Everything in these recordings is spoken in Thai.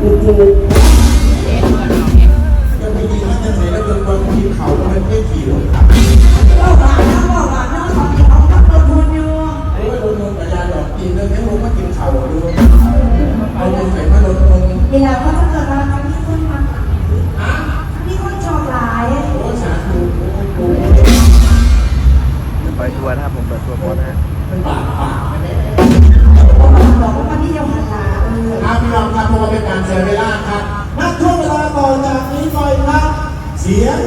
กูกูจะไปยิงมันจะไหนแล้วจนวันทีเขามันไม่ขี่รถขับก็หวานนะก็หวานนะของที่เขาทับต้นทุนอยู่โอ้ยโดนโดนกระยาดอกกินเลยแค่ลงมากินเขาดูเอาไปใส่มาโดนลงเวลาเขาถ้าเกิดว่ามีคนมามีคนชอบหลายโอ้สาธุโอ้โหเปิดทัวร์นะครับผมเปิดทัวร์โพสนะฮะมันบาดปากบอก เพราะว่าเป็นการเสียเวลาครับนักช่วงเวลาต่อจากนี้ไปครับ เสียง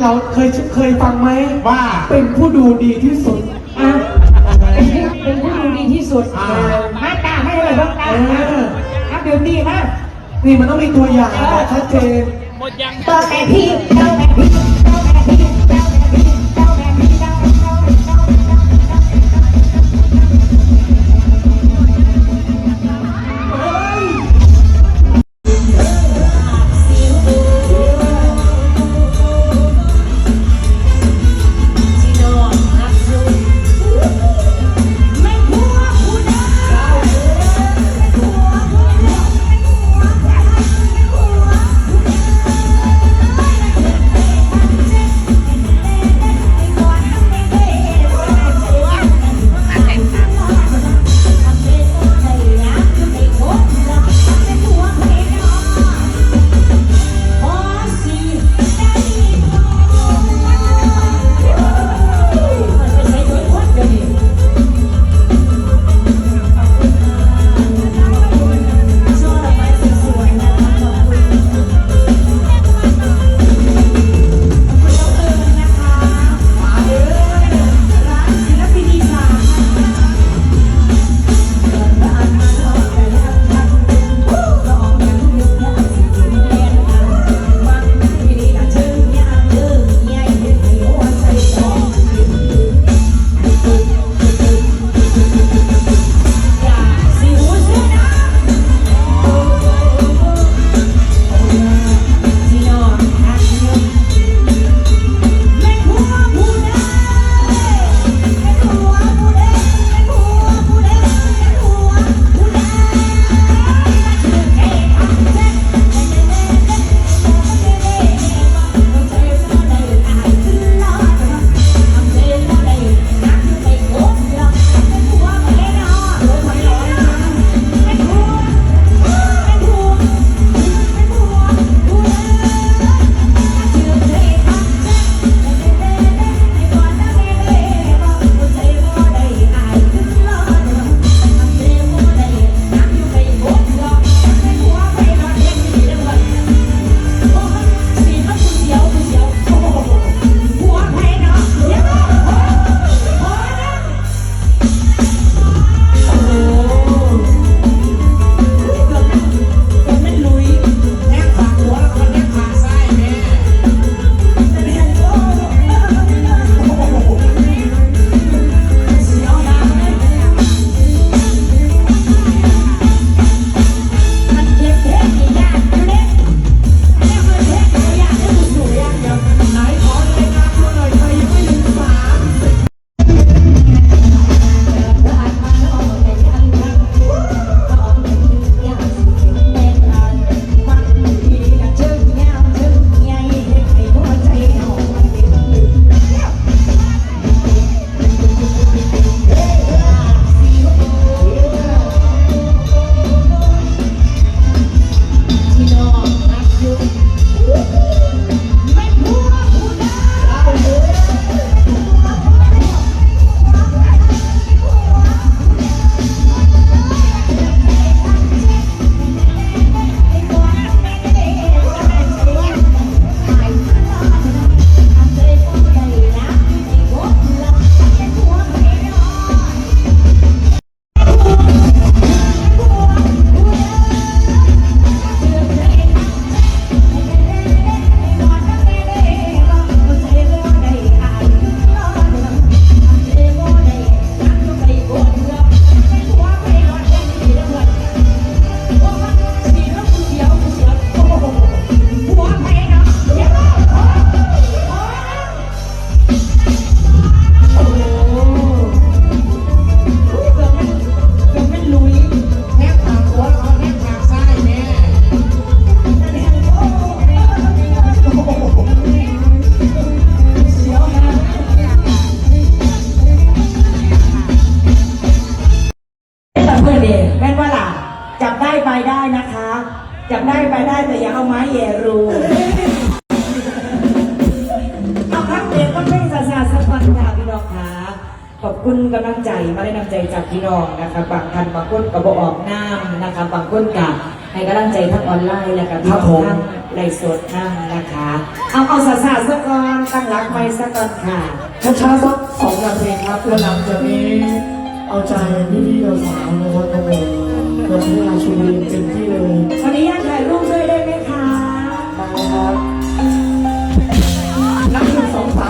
เราเคยเคยฟังไหมว่า เป็นผู้ดูดีที่สุดอะเป็นผู้ดูดีที่สุดอ่า มาตาให้อะไรบ้างตาเออครับเดี๋ยวดีมากนี่มันต้องมีตัวอย่างชัดเจน หมดยังติมไหนพี่ติมไหนพี่ เอาไม้แย่รูเอาพักเด็กก็ไม่สาสาสักวันค่ะพี่น้องค่ะขอบคุณกำลังใจมาได้นำใจจากพี่น้องนะคะบางท่านบางคนก็บอกออกน้ำนะคะบางคนกะให้กำลังใจทั้งออนไลน์และกับพี่น้องทั้งไลฟ์สดนั่งนะคะ เอาเอาสาสาสักก่อนตั้งรักไว้สักก่อนค่ะช้าๆสักสองนาทีครับแล้วหลังจากนี้เอาใจพี่ๆเราสาวนะครับครับผม เราใช้เวลาชมเรียนเต็มที่เลยขออนุญาตถ่ายรูปด้วยได้ไหมคะนะครับนักหนึ่งสองสาม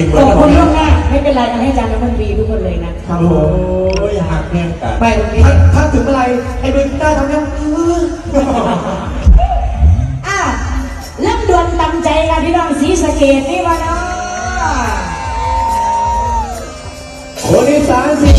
กินจนมากินหมขดอบแล้วคุณล่วงหน้าไม่เป็นไรนะให้อาจารย์รัฐมนตรีทุกคนเลยนะครับโอ้ผมยหักแน่งกันไปตรงนี้ถ้าถ้าถึงอะไรไอ้เบอร์กีตาร์ทำยังเอออ้าวเริ่มดวนตำใจกันพี่น้องสีสะเกดนี่วะเนาะคนอีสานสิ